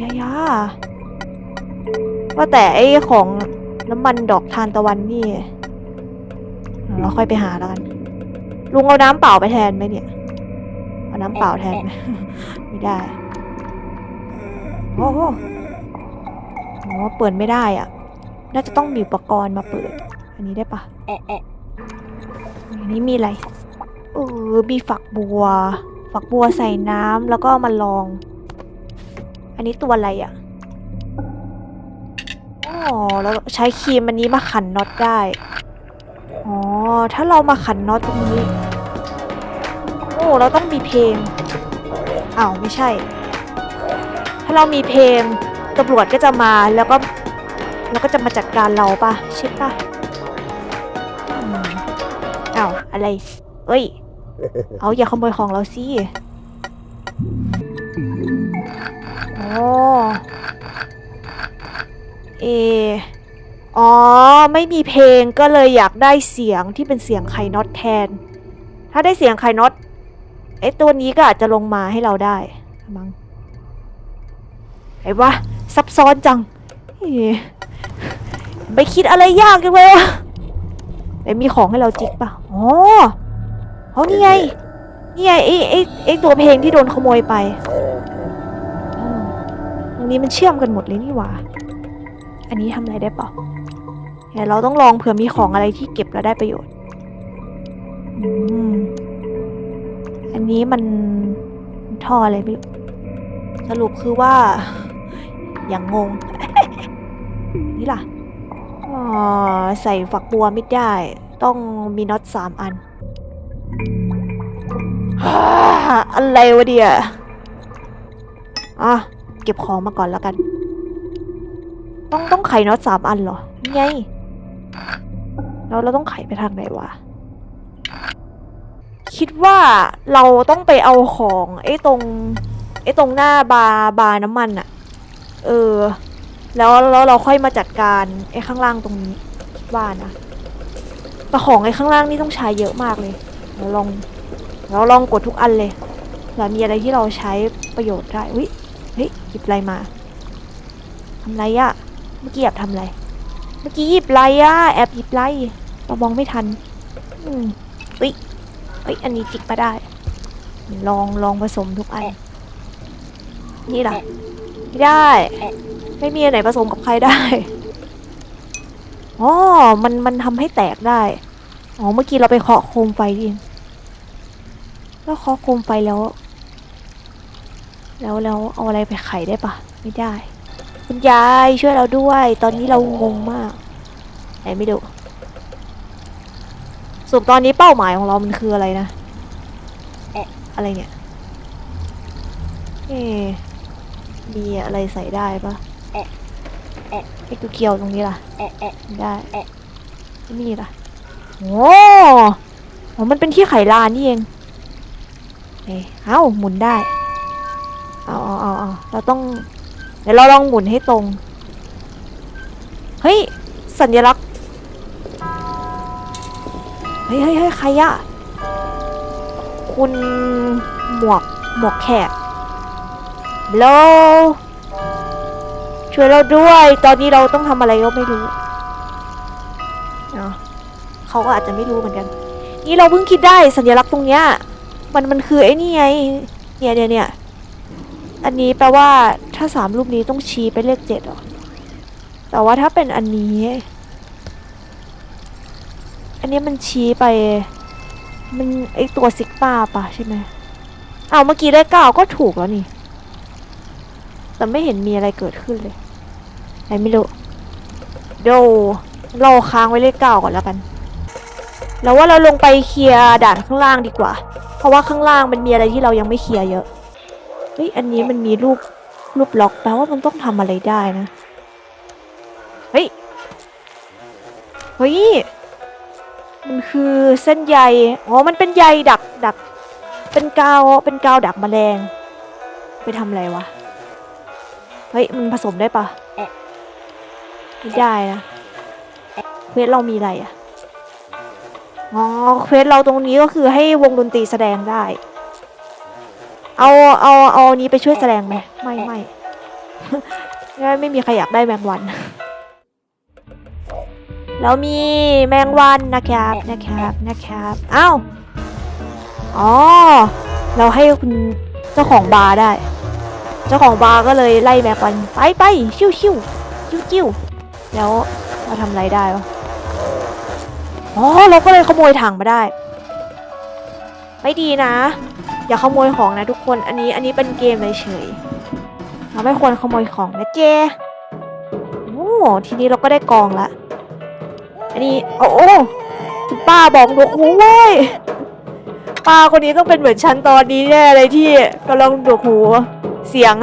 ยายาว่าแต่ไอ้ของน้ำมันดอกทานตะวันนี่ เราค่อยไปหาแล้วกัน ลุงเอาน้ำเปล่าไปแทนไหมเนี่ย เอาน้ำเปล่าแทนไหมไม่ได้ โอ้โหอ๋อเปิดไม่ได้อะ น่าจะต้องมีอุปกรณ์มาเปิด อันนี้ได้ปะอันนี้มีอะไร เออ มีฝักบัว ฝักบัวใส่น้ำแล้วก็เอามาลองอั นนี้ตัวอะไรอะอ๋อแล้วใช้ครีมอันนี้มาขันน็อตได้ อ๋อ ถ้าเรามาขันน็อตตรงนี้ โอ้เราต้องมีเพลงอ้าวไม่ใช่ ถ้าเรามีเพลงตำรวจก็จะมาแล้วก็แล้วก็จะมาจัดการเราปะใช่ปะอืมอ้าวอะไร เอ้ย เอาอย่าขโมยของเราสิ เออ๋อ ไม่มีเพลงก็เลยอยากได้เสียงที่เป็นเสียงไข่น็อตแทน ถ้าได้เสียงไข่น็อตไอ้ตัวนี้ก็อาจจะลงมาให้เราได้มั้งไอ้วะซับซ้อนจังไปคิดอะไรยากจังเลยวะแต่มีของให้เราจิกปะอ๋อเอานี่ไง นี่ไงไอ้ไอ้ไอ้ตัวเพลงที่โดนขโมยไป รงนี้มันเชื่อมกันหมดเลยนี่หว่า อันนี้ทำอะไรได้เปล่าเดี๋ยวเราต้องลองเผื่อมีของอะไรที่เก็บแล้วได้ประโยชน์ อืม อันนี้มันท่ออะไรไม่รู้สรุปคือว่า อย่างงง นี่ล่ะอ๋อใส่ฝักบัวไม่ได้ ต้องมีน็อตสามอันฮ่าอะไรวะเดียอะ เก็บของมาก่อนแล้วกัน ต้องต้องไขน็อตสามอันเหรอนี่ไงแล้วเราต้องไขไปทางไหนวะ คิดว่าเราต้องไปเอาของไอ้ตรงไอ้ตรงหน้าบาร์บาร์น้ำมันอะเออ แล้วแล้วเราค่อยมาจัดการไอ้ข้างล่างตรงนี้คิดว่านะแต่ของไอ้ข้างล่างนี่ต้องใช้เยอะมากเลยเราลองเราลองกดทุกอันเลยเผื่อมีอะไรที่เราใช้ประโยชน์ได้วิ เฮ้ยหยิบอะไรมาทำไรอะเมื่อกี้แอบทำอะไร เมื่อกี้หยิบไรอะแอบหยิบไรเรามองไม่ทัน อืมวิเฮ้ยอันนี้จิกมาได้ ลองลองผสมทุกอัน นี่ล่ะไม่ได้ ไม่มีอันไหนผสมกับใครได้อ๋อมันมันทำให้แตกได้ อ๋อ เมื่อกี้เราไปเคาะโคมไฟดิแล้วเคาะโคมไฟแล้ว แล้วแล้วเอาอะไรไปไขได้ปะไม่ได้ คุณยายช่วยเราด้วย ตอนนี้เรางงมากไหนไม่ดูสรุปตอนนี้เป้าหมายของเรามันคืออะไรนะอะไรเนี่ยเอ๊ะมีอะไรใส่ได้ปะไอ้ตัวเกียวตรงนี้ล่ะไม่ได้นี่ล่ะโอ้โหมันเป็นที่ไขลานนี่เองเอ้ยเอ้าหมุนได้ เอาเอาเอาเอาเราต้อง เดี๋ยวเราลองหมุนให้ตรง เฮ้ย สัญลักษณ์ เฮ้ยเฮ้ยเฮ้ยใครอะคุณหมวกหมวกแขกโลช่วยเราด้วย ตอนนี้เราต้องทำอะไรก็ไม่รู้เนาะเขาก็อาจจะไม่รู้เหมือนกัน นี่เราเพิ่งคิดได้สัญลักษณ์ตรงเนี้ย มันมันคือไอ้นี่ไง เนี่ยเนี่ยเนี่ย อันนี้แปลว่าถ้าสามรูปนี้ต้องชี้ไปเลขเจ็ดหรอ แต่ว่าถ้าเป็นอันนี้ อันนี้มันชี้ไป มันไอตัวซิกมาปะใช่ไหมอ้าวเมื่อกี้เลขเก้าก็ถูกแล้วนี่ แต่ไม่เห็นมีอะไรเกิดขึ้นเลยไหนไม่รู้เดี๋ยวเราค้างไว้เลขเก้าก่อนแล้วกัน แล้วว่าเราลงไปเคลียร์ด่านข้างล่างดีกว่า เพราะว่าข้างล่างมันมีอะไรที่เรายังไม่เคลียร์เยอะ เฮ้ย อันนี้มันมีรูปรูปล็อกแปลว่ามันต้องทำอะไรได้นะ เฮ้ย เฮ้ย มันคือเส้นใย อ๋อ มันเป็นใยดักดัก เป็นกาว เป็นกาวดักแมลง ไปทำอะไรวะ เฮ้ย มันผสมได้ปะไม่ได้นะเควสเรามีอะไรอะอ๋อเควสเราตรงนี้ก็คือให้วงดนตรีแสดงได้ เอาเอาเอาอันนี้ไปช่วยแสดงไหมไม่ไม่งั้นไม่มีใครอยากได้แมงวัน แล้วมีแมงวันนะครับนะครับนะครับอ้าวอ๋อเราให้คุณเจ้าของบาร์ได้ เจ้าของบาร์ก็เลยไล่แมงวันไปไปชิวชิวชิวชิวแล้วเราทำอะไรได้วะอ๋อเราก็เลยขโมยถังมาได้ ไม่ดีนะ อย่าขโมยของนะทุกคน อันนี้อันนี้เป็นเกมเฉยเราไม่ควรขโมยของนะเจโอ้ทีนี้เราก็ได้กองละ อันนี้โอ้โอ้ป้าบอกหนูหูเว้ยป้าคนนี้ต้องเป็นเหมือนฉันตอนนี้แน่เลยที่กำลังดูหูเสียง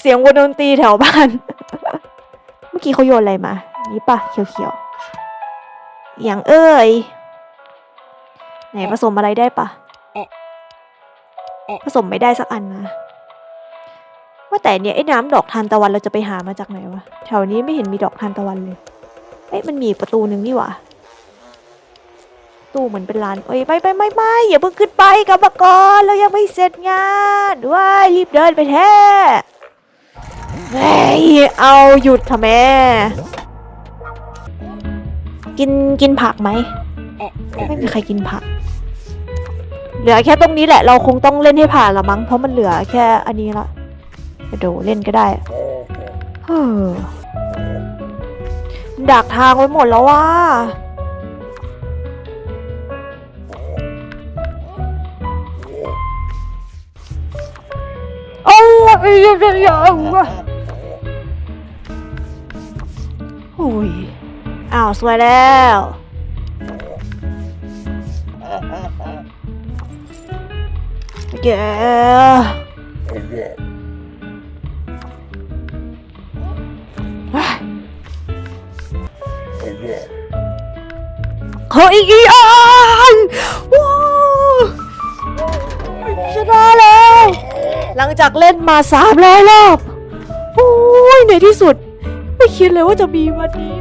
เสียงวงดนตรีแถวบ้าน เมื่อกี้เขาโยนอะไรมา นี่ปะเขียวๆอย่างเอ้ยไหนผสมอะไรได้ปะ ผสมไม่ได้สักอันนะ ว่าแต่เนี่ยไอ้น้ำดอกทานตะวันเราจะไปหามาจากไหนวะ แถวนี้ไม่เห็นมีดอกทานตะวันเลย เอ้ยมันมีอีกประตูหนึ่งนี่หว่าตู้เหมือนเป็นร้านเอ้ยไม่ไม่ไม่ไม่อย่าเพิ่งขึ้นไปกลับมาก่อนเรายังไม่เสร็จงานว้ายรีบเดินไปแท้เฮ้ยเอาหยุดทำไมกินกินผักไหมไม่มีใครกินผัก เหลือแค่ตรงนี้แหละเราคงต้องเล่นให้ผ่านละมั้งเพราะมันเหลือแค่อันนี้ละกระโดดเล่นก็ได้อะเฮ้อดักทางไว้หมดแล้วว่าโอ้ยยังยังยังโอ้ยอ้าวสวยแล้ว แกเขาอีอีอันว้าวชนะแล้ว หลังจากเล่นมาสามร้อยรอบโอ้ยในที่สุด ไม่คิดเลยว่าจะมีวันนี้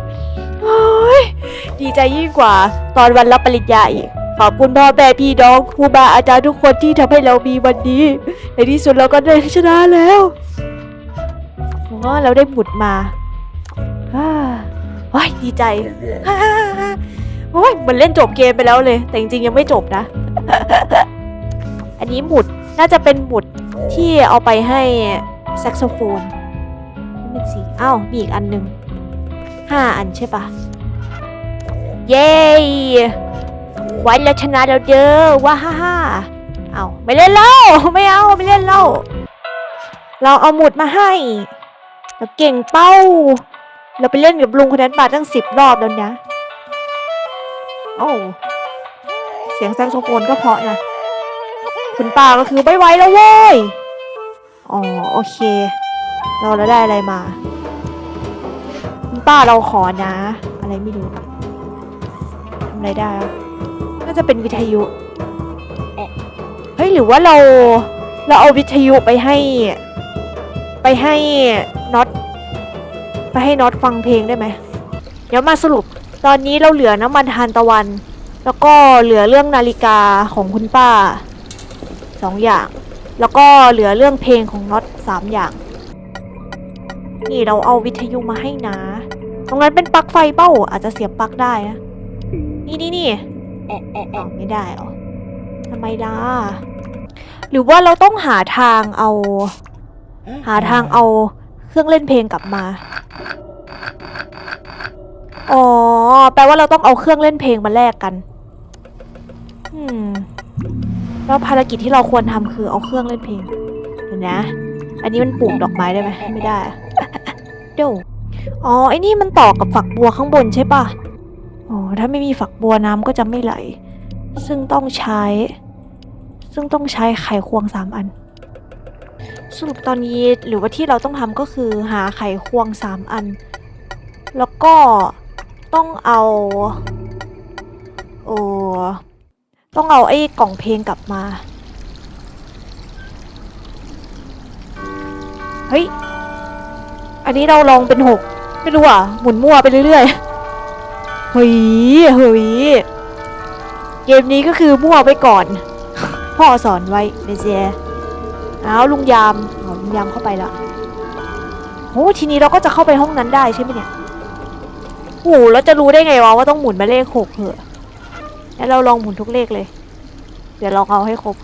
ดีใจยิ่งกว่าตอนวันรับปริญญาอีก ขอบคุณพ่อแม่พี่น้องครูบาอาจารย์ทุกคนที่ทำให้เรามีวันนี้ ในที่สุดเราก็ได้ชนะแล้วโอ้เราได้หมุดมาอ่าโอ้ยดีใจฮ่าฮ่าฮ่าโอ้ยเหมือนเล่นจบเกมไปแล้วเลย แต่จริงๆยังไม่จบนะ อันนี้หมุดน่าจะเป็นหมุดที่เอาไปให้แซกโซโฟนนี่เป็นสีอ้าวมีอีกอันหนึ่งห้าอันใช่ปะเย้ ไว้แล้วชนะแล้วเด้อว่าฮ่าฮ่าเอาไม่เล่นแล้วไม่เอาไม่เล่นแล้วเราเอาหมุดมาให้ เราเก่งเป้า เราไปเล่นกับลุงคนนั้นมาตั้งสิบรอบแล้วนะโอ้เสียงแซกโซโฟนก็เพาะนะคุณป้าก็คือไม่ไหวแล้วเว้ยอ๋อโอเค เราเราได้อะไรมาคุณป้าเราขอนะ อะไรไม่รู้ทำอะไรได้อะ น่าจะเป็นวิทยุเฮ้ยหรือว่าเราเราเอาวิทยุไปให้ ไปให้น็อตไปให้น็อตฟังเพลงได้ไหมเดี๋ยวมาสรุป ตอนนี้เราเหลือน้ำมันทานตะวัน แล้วก็เหลือเรื่องนาฬิกาของคุณป้าสองอย่าง แล้วก็เหลือเรื่องเพลงของน็อตสามอย่าง นี่เราเอาวิทยุมาให้นะ ตรงนั้นเป็นปลั๊กไฟเป้าอาจจะเสียบปลั๊กได้นะ นี่นี่นี่ อ๋อไม่ได้หรอทำไมล่ะ หรือว่าเราต้องหาทางเอา หาทางเอาเครื่องเล่นเพลงกลับมา อ๋อ แปลว่าเราต้องเอาเครื่องเล่นเพลงมาแลกกัน อืม แล้วภารกิจที่เราควรทำคือเอาเครื่องเล่นเพลง เดี๋ยวนะ อันนี้มันปลูกดอกไม้ได้ไหมไม่ได้ เดี๋ยว อ๋อ ไอ้นี่มันต่อกับฝักบัวข้างบนใช่ปะ อ๋อถ้าไม่มีฝักบัวน้ำก็จะไม่ไหล ซึ่งต้องใช้ ซึ่งต้องใช้ไขควงสามอัน สรุปตอนนี้หรือว่าที่เราต้องทำก็คือหาไขควงสามอัน แล้วก็ต้องเอาโอ้ต้องเอาไอ้กล่องเพลงกลับมา เฮ้ย อันนี้เราลองเป็นหก ไม่รู้อะ หมุนมั่วไปเรื่อยๆ เฮ้ยเฮ้ยเกมนี้ก็คือมั่วไปก่อน พ่อสอนไว้เดเจอ้าวลุงยามอ๋อลุงยามเข้าไปละโอ้ทีนี้เราก็จะเข้าไปห้องนั้นได้ใช่ไหมเนี่ยโอ้แล้วจะรู้ได้ไงวะว่าต้องหมุนมาเลขหกเหอะงั้นเราลองหมุนทุกเลขเลย เดี๋ยวลองเอาให้ครบ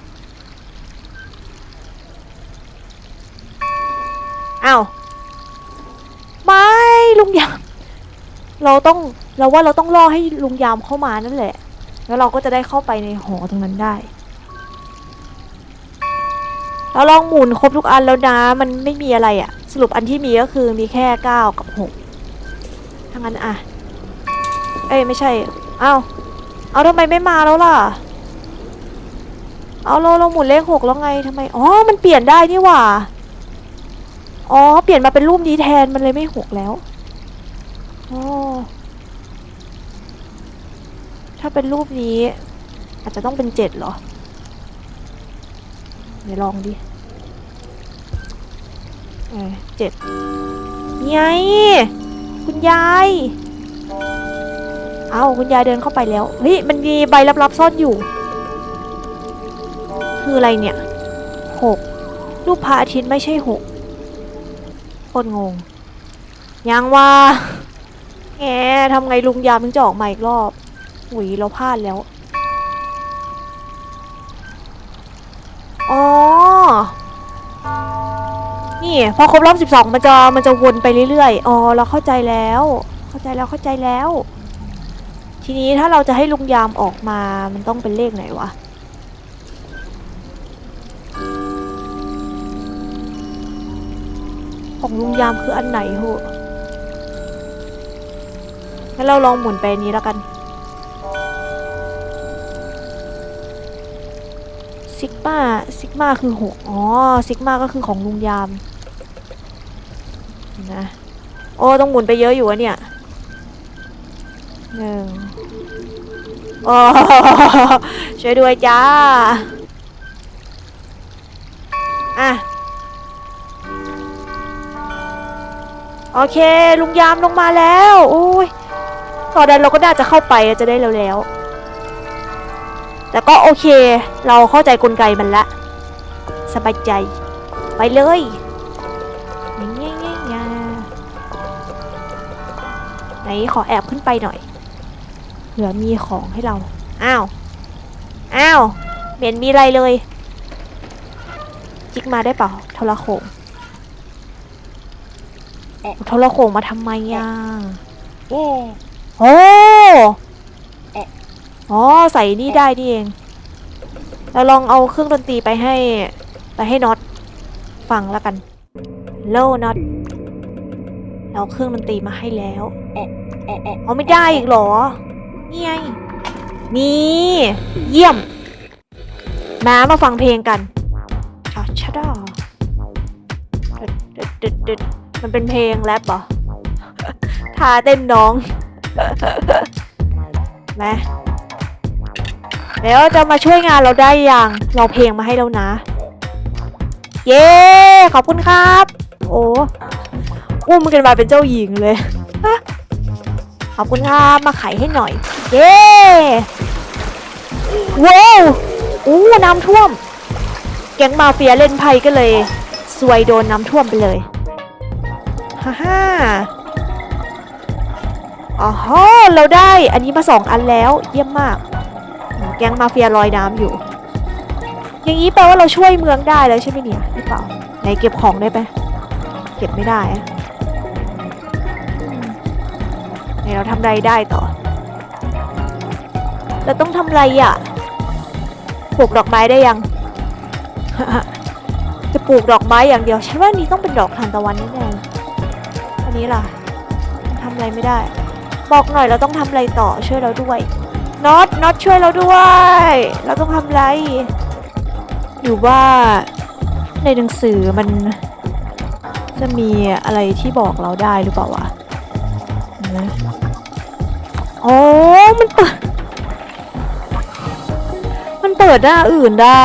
อ้าวไม่ลุงยาม เราต้องเราว่าเราต้องรอให้ลุงยามเข้ามานั่นแหละ แล้วเราก็จะได้เข้าไปในหอตรงนั้นได้ เราลองหมุนครบทุกอันแล้วนะ มันไม่มีอะไรอะสรุปอันที่มีก็คือมีแค่เก้ากับหกถ้างั้นอะเอ้ยไม่ใช่ เอ้าเอาทำไมไม่มาแล้วล่ะ เอาเราเราหมุนเลขหกแล้วไงทำไม อ๋อ มันเปลี่ยนได้นี่หว่า อ๋อ เปลี่ยนมาเป็นรูปนี้แทนมันเลยไม่หกแล้ว อ๋อถ้าเป็นรูปนี้ อาจจะต้องเป็นเจ็ดเหรอ เดี๋ยวลองดิเออเจ็ดไงคุณยาย เอาคุณยายเดินเข้าไปแล้ว เฮ้ย มันมีใบลับๆซ่อนอยู่ คืออะไรเนี่ยหกรูปพระอาทิตย์ไม่ใช่หกคนงง ยังว่า แหมทำไงลุงยามถึงจะออกมาอีกรอบหุยเราพลาดแล้ว อ๋อ นี่พอครบรอบสิบสองมันจะมันจะวนไปเรื่อยๆ อ๋อ เราเข้าใจแล้ว เข้าใจแล้วเข้าใจแล้ว ทีนี้ถ้าเราจะให้ลุงยามออกมา มันต้องเป็นเลขไหนวะของลุงยามคืออันไหนโห งั้นเราลองหมุนไปนี้แล้วกันซิกมาซิกมาคือหกอ๋อซิกมาก็คือของลุงยามนะโอ้ต้องหมุนไปเยอะอยู่อะเนี่ยหนึ่งโอ้ช่วยด้วยจ้าอะโอเค ลุงยามลงมาแล้วอุ้ย ตอนนั้นเราก็น่าจะเข้าไปจะได้เร็วๆแต่ก็โอเค เราเข้าใจกลไกมันละสบายใจ ไปเลยงี้งี้งี้ยไหนขอแอบขึ้นไปหน่อยเผื่อมีของให้เรา อ้าว อ้าวเหม็นมีอะไรเลย จิกมาได้เปล่าโทรโขงโทรโขงมาทำไมอะ โอ้โอ้อ๋อใส่นี่ได้นี่เองเราลองเอาเครื่องดนตรีไปให้ ไปให้น็อตฟังแล้วกันโลน็อตเราเอาเครื่องดนตรีมาให้แล้วโอ้โอ้เอาไม่ได้อีกเหรอนี่ไงนี่เยี่ยม มามาฟังเพลงกันชาชาดาดึดดึดดึดมันเป็นเพลงแรปเหรอท่าเต้นน้อง มแล้วจะมาช่วยงานเราได้ยังเราเพลงมาให้แล้วนะ เย้ขอบคุณครับ โอ้อุ้มกันมาเป็นเจ้าหญิงเลย ขอบคุณครับมาไขให้หน่อย เย้ว้าวอู้น้ำท่วม แก๊งมาเฟียเล่นไพ่ก็เลยซวยโดนน้ำท่วมไปเลย ฮ่าฮ่า อ๋อเราได้อันนี้มาสองอันแล้วเยี่ยมมาก แก๊งมาเฟียลอยน้ำอยู่ อย่างนี้แปลว่าเราช่วยเมืองได้แล้วใช่ไหมเนี่ยหรือเปล่าไหนเก็บของได้ไหมเก็บไม่ได้ไหนเราทำไรได้ต่อ เราต้องทำไรอะปลูกดอกไม้ได้ยัง จะปลูกดอกไม้อย่างเดียวฉันว่านี้ต้องเป็นดอกทานตะวันแน่ๆอันนี้ล่ะทำอะไรไม่ได้ บอกหน่อยเราต้องทำอะไรต่อช่วยเราด้วยน็อตน็อตช่วยเราด้วย เราต้องทำอะไรอยู่ว่าในหนังสือมันจะมีอะไรที่บอกเราได้หรือเปล่าวะนะโอ้มันเปิด มันเปิดหน้าอื่นได้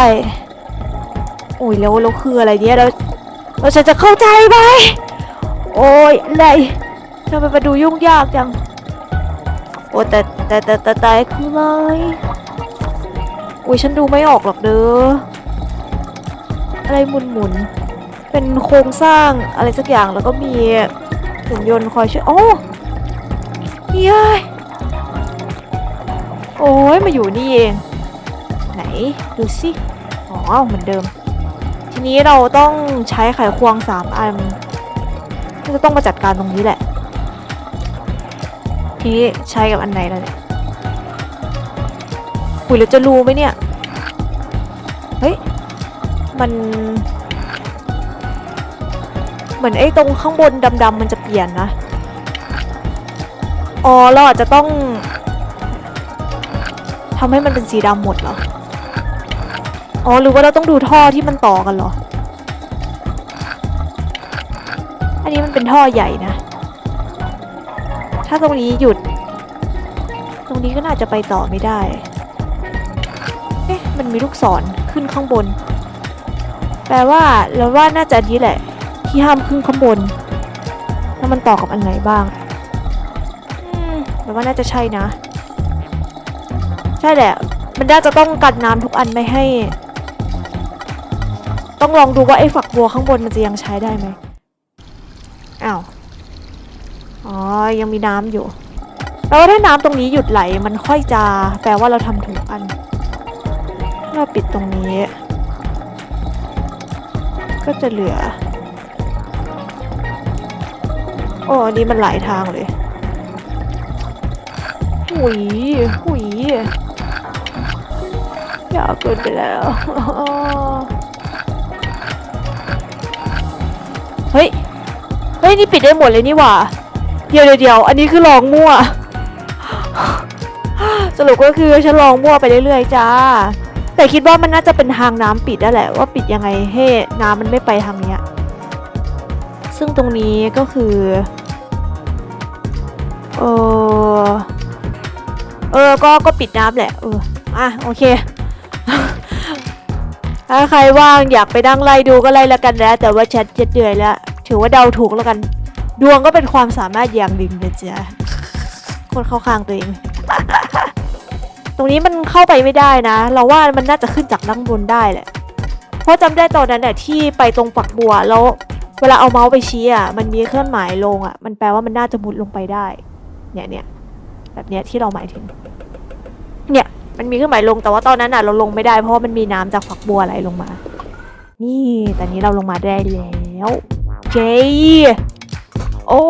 โอ้ยแล้วแล้วคืออะไรเนี่ยแล้วเราฉันจะเข้าใจไหมโอ้ยอะไรทำไมมาดูยุ่งยากจัง อ้แต่แต่แต่แต่แต่คืออะไรอุ้ยฉันดูไม่ออกหรอกเด้อ อะไรหมุนๆเป็นโครงสร้างอะไรสักอย่างแล้วก็มีหุ่นยนต์คอยช่วย โอ้ยยโอ้ยมาอยู่นี่เอง ไหนดูสิอ๋อเหมือนเดิม ทีนี้เราต้องใช้ไขควงสามอันจะต้องมาจัดการตรงนี้แหละ ทีนี้ใช้กับอันไหนแล้วเนี่ยคุยเราจะรู้ไหมเนี่ย เฮ้ย มันเหมือนไอ้ตรงข้างบนดำๆมันจะเปลี่ยนนะ อ๋อเราอาจจะต้องทำให้มันเป็นสีดำหมดเหรอ อ๋อหรือว่าเราต้องดูท่อที่มันต่อกันเหรอ อันนี้มันเป็นท่อใหญ่นะ ถ้าตรงนี้หยุด ตรงนี้ก็น่าจะไปต่อไม่ได้ เอ๊ะ มันมีลูกศรขึ้นข้างบน แปลว่าเราว่าน่าจะนี้แหละ ที่ห้ามขึ้นข้างบน แล้วมันต่อกับอันไหนบ้างแปลว่าน่าจะใช่นะ ใช่แหละ มันน่าจะต้องกันน้ำทุกอันไม่ให้ ต้องลองดูว่าไอ้ฝักบัวข้างบนมันจะยังใช้ได้ไหมอ้าว อ๋อ ยังมีน้ำอยู่แปลว่าถ้าน้ำตรงนี้หยุดไหลมันค่อยจะแปลว่าเราทำถูกอัน เราปิดตรงนี้ ก็จะเหลือ โอ้อันนี้มันหลายทางเลยหุยหุยอยากเกินไปแล้วเฮ้ย เฮ้ย นี่ปิดได้หมดเลยนี่หว่า เดี๋ยวเดี๋ยวอันนี้คือลองมั่ว สรุปก็คือฉันลองมั่วไปเรื่อยๆจ้า แต่คิดว่ามันน่าจะเป็นทางน้ำปิดนั่นแหละว่าปิดยังไงให้น้ำมันไม่ไปทางเนี้ย ซึ่งตรงนี้ก็คือเออเออ ก็ ก็ปิดน้ำแหละ เออ อะ โอเค ถ้าใครว่างอยากไปนั่งไล่ดูก็ไล่ละกันนะ แต่ว่าฉันจะเหนื่อยแล้ว ถือว่าเดาถูกแล้วกัน ดวงก็เป็นความสามารถอย่างหนึ่งนะจ๊ะคนเข้าข้างตัวเอง ตรงนี้มันเข้าไปไม่ได้นะ เราว่ามันน่าจะขึ้นจากด้านบนได้แหละ เพราะจำได้ตอนนั้นน่ะที่ไปตรงฝักบัวแล้ว เวลาเอาเมาส์ไปชี้อะ มันมีเครื่องหมายลงอะ มันแปลว่ามันน่าจะมุดลงไปได้ เนี่ยเนี่ยแบบเนี้ยที่เราหมายถึง เนี่ย มันมีเครื่องหมายลงแต่ว่าตอนนั้นอะเราลงไม่ได้เพราะมันมีน้ำจากฝักบัวไหลลงมา นี่แต่นี้เราลงมาได้แล้ว เจ๊ โอ้